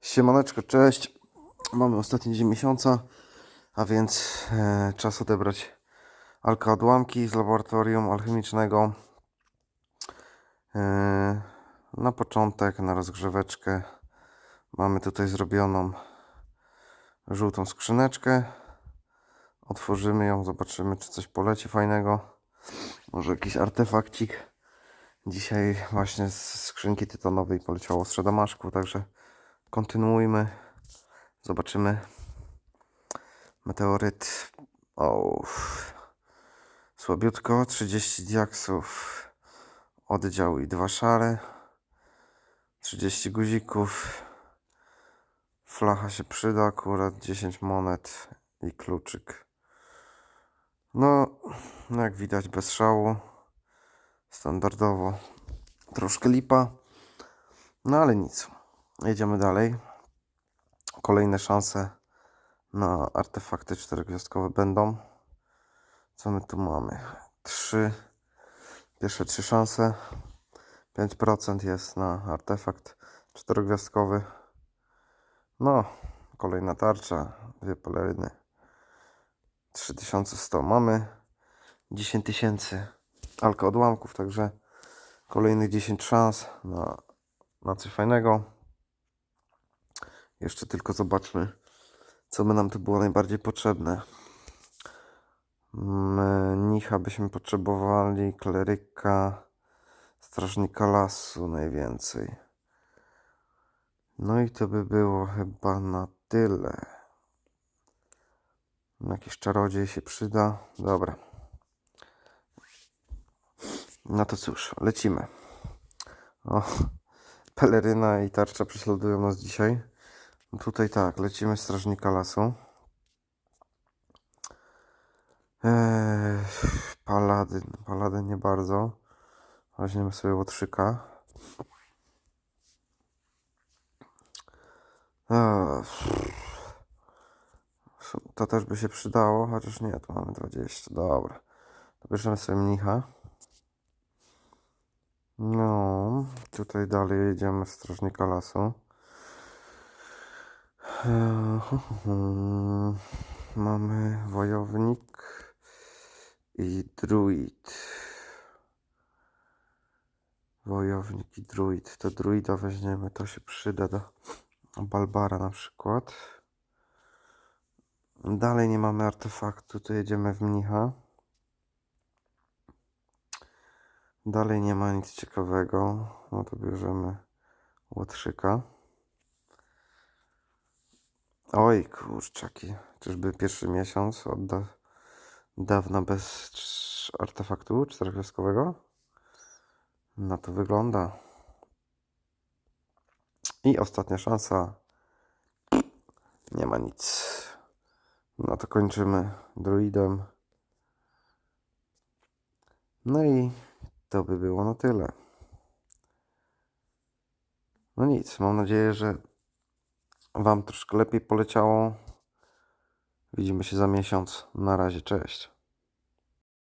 Siemaneczko, cześć. Mamy ostatni dzień miesiąca, a więc e, czas odebrać alka odłamki z laboratorium alchemicznego. E, na początek, na rozgrzeweczkę mamy tutaj zrobioną żółtą skrzyneczkę. Otworzymy ją, zobaczymy czy coś poleci fajnego. Może jakiś artefakcik. Dzisiaj właśnie z skrzynki tytanowej poleciało z Damaszku, także kontynuujmy. Zobaczymy. Meteoryt. O, słabiutko. 30 diaksów. Oddział i dwa szare. 30 guzików. Flacha się przyda akurat. 10 monet i kluczyk. No, no jak widać bez szału. Standardowo. Troszkę lipa. No ale nic. Jedziemy dalej. Kolejne szanse na artefakty czterogwiazdkowe będą. Co my tu mamy? Trzy. Pierwsze trzy szanse. 5% jest na artefakt czterogwiazdkowy. No, kolejna tarcza. Dwie peleryny. 3100 mamy. 10 tysięcy alka odłamków, także kolejnych 10 szans na, na coś fajnego. Jeszcze tylko zobaczmy, co by nam tu było najbardziej potrzebne. Mnicha byśmy potrzebowali, kleryka, strażnika lasu najwięcej. No i to by było chyba na tyle. Jakiś czarodziej się przyda. Dobra. No to cóż, lecimy. O, peleryna i tarcza prześladują nas dzisiaj. Tutaj tak, lecimy strażnika lasu. Eee, paladyn, paladyn nie bardzo. Weźmiemy sobie łotrzyka. Eee, to też by się przydało, chociaż nie, tu mamy 20, dobra. Bierzemy sobie mnicha. No, tutaj dalej jedziemy strażnika lasu. Eee, Mamy wojownik i druid. Wojownik i druid. To druida weźmiemy, to się przyda do Balbara na przykład. Dalej nie mamy artefaktu, to jedziemy w mnicha. Dalej nie ma nic ciekawego. No to bierzemy łotrzyka. Oj, kurczaki. Czyżby pierwszy miesiąc od da dawna bez artefaktu czterogwiazdkowego? No to wygląda. I ostatnia szansa. Nie ma nic. No to kończymy druidem. No i to by było na tyle. No nic, mam nadzieję, że Wam troszkę lepiej poleciało. Widzimy się za miesiąc. Na razie, cześć.